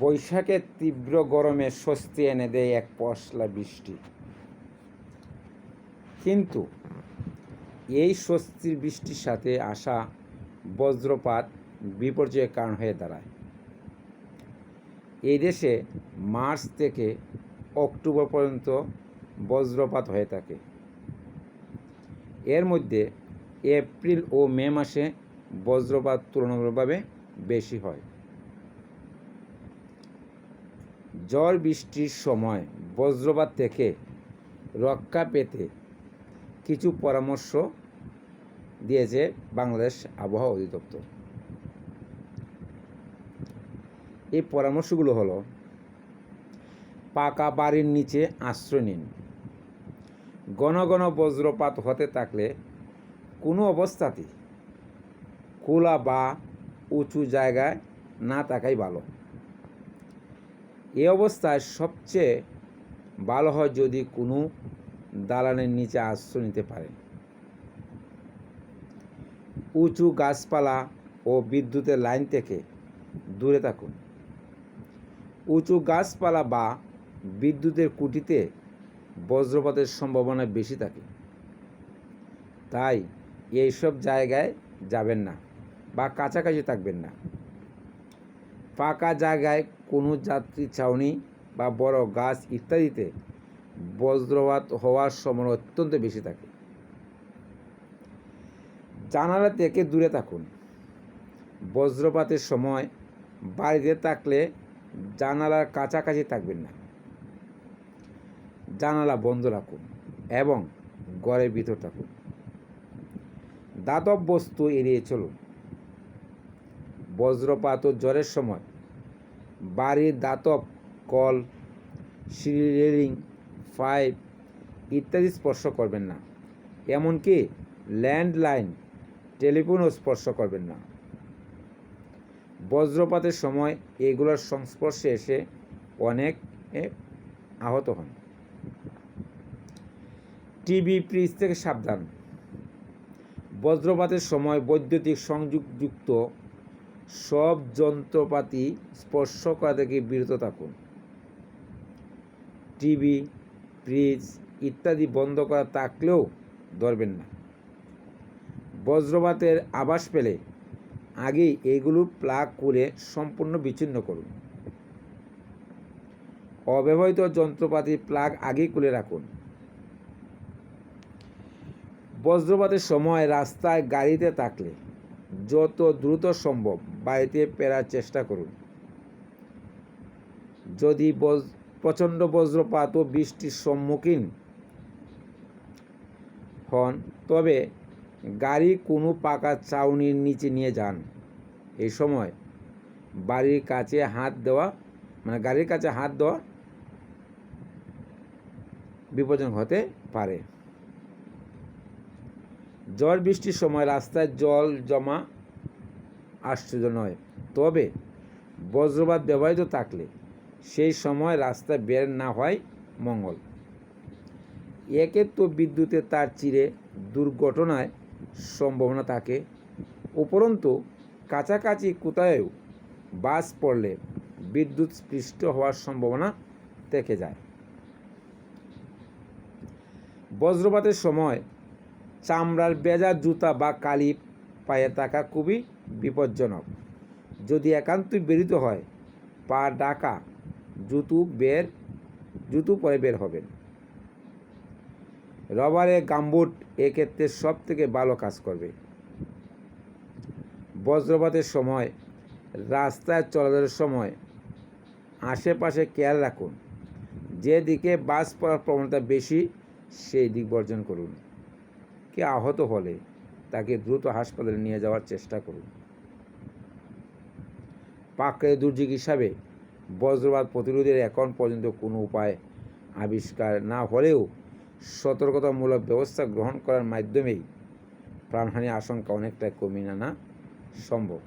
বৈশাখের তীব্র গরমে স্বস্তি এনে দেয় এক পশলা বৃষ্টি। কিন্তু এই স্বস্তির বৃষ্টির সাথে আসা বজ্রপাত বিপর্যয়ের কারণ হয়ে দাঁড়ায়। এই দেশে মার্চ থেকে অক্টোবর পর্যন্ত বজ্রপাত হয়ে থাকে। এর মধ্যে এপ্রিল ও মে মাসে বজ্রপাত তুলনামূলকভাবে বেশি হয়। ঝড় বৃষ্টির সময় বজ্রপাত থেকে রক্ষা পেতে কিছু পরামর্শ দিয়েছে বাংলাদেশ আবহাওয়া অধিদপ্তর। এই পরামর্শগুলো হলো, পাকা বাড়ির নিচে আশ্রয় নিন। ঘন ঘন বজ্রপাত হতে থাকলে কোনো অবস্থাতেই খোলা বা উঁচু জায়গায় না থাকাই ভালো। এই অবস্থায় সবচেয়ে ভালো হয় যদি কোনো দালানের নিচে আশ্রয় নিতে পারেন। উঁচু গাছপালা ও বিদ্যুতের লাইন থেকে দূরে থাকুন। উঁচু গাছপালা বা বিদ্যুতের কুটিতে বজ্রপাতের সম্ভাবনা বেশি থাকে। তাই এইসব জায়গায় যাবেন না বা কাছাকাছি থাকবেন না। ফাঁকা জায়গায় কোনো যাত্রী ছাউনি বা বড় গাছ ইত্যাদিতে বজ্রপাত হওয়ার সময় অত্যন্ত বেশি থাকে। জানালা থেকে দূরে থাকুন। বজ্রপাতের সময় বাড়িতে থাকলে জানালার কাছাকাছি থাকবেন না। জানালা বন্ধ রাখুন এবং ঘরের ভিতর থাকুন। দাতব বস্তু এড়িয়ে চলুন। বজ্রপাত ও জ্বরের সময়। বাড়ির দাতব কল, সিঁড়ি রেলিং, পাইপ ইত্যাদি স্পর্শ করবেন না। এমনকি ল্যান্ডলাইন টেলিফোনও স্পর্শ করবেন না। বজ্রপাতের সময় এগুলোর সংস্পর্শে এসে অনেক আহত হন। টিভি, ফ্রিজ থেকে সাবধান। বজ্রপাতের সময় বৈদ্যুতিক সংযোগযুক্ত সব যন্ত্রপাতি স্পর্শ করা থেকে বিরত থাকুন। টিভি, ফ্রিজ ইত্যাদি বন্ধ করা থাকলেও ধরবেন না। বজ্রপাতের আভাস পেলে আগেই এগুলো প্লাগ করে সম্পূর্ণ বিচ্ছিন্ন করুন। অব্যবহৃত যন্ত্রপাতি প্লাগ আগেই খুলে রাখুন। বজ্রপাতের সময় রাস্তায় গাড়িতে থাকলে যত দ্রুত সম্ভব বাড়িতে ফেরার চেষ্টা করুন। যদি প্রচণ্ড বজ্রপাত ও বৃষ্টির সম্মুখীন হন, তবে গাড়ি কোনো পাকা চাউনির নিচে নিয়ে যান। এই সময় বাড়ির কাছে হাত দেওয়া মানে গাড়ির কাছে হাত দেওয়া বিপজ্জনক হতে পারে। ঝড় বৃষ্টির সময় রাস্তায় জল জমা আশ্চর্য নয়। তবে বজ্রপাত ব্যবহৃত থাকলে সেই সময় রাস্তায় বের না হয় মঙ্গল। একে তো বিদ্যুতের তার চিরে দুর্ঘটনায় সম্ভাবনা থাকে, উপরন্তু কাছাকাছি কোথায়ও বাস পড়লে বিদ্যুৎ স্পৃষ্ট হওয়ার সম্ভাবনা থেকে যায়। বজ্রপাতের সময় চামড়ার বেজা জুতা বা কালি পায়ে থাকা খুবই বিপজ্জনক। যদি একান্তই বেরিত হয়, পা ডাকা, জুতু বের, জুতু পরে বের হবেন। রবারে গাম্বুট এক্ষেত্রে সব থেকে ভালো কাজ করবে। বজ্রপাতের সময়, রাস্তায় চলাচলের সময় আশেপাশে খেয়াল রাখুন। যেদিকে বাস পড়ার প্রবণতা বেশি, সেই দিক বর্জন করুন। কে আহত হলে তাকে দ্রুত হাসপাতালে নিয়ে যাওয়ার চেষ্টা করুন। পাকড়ে দুর্যোগ হিসাবে বজ্রপাত প্রতিরোধের এখন পর্যন্ত কোনো উপায় আবিষ্কার না হলেও সতর্কতামূলক ব্যবস্থা গ্রহণ করার মাধ্যমেই প্রাণহানি আশঙ্কা অনেকটা কমিয়ে আনা সম্ভব।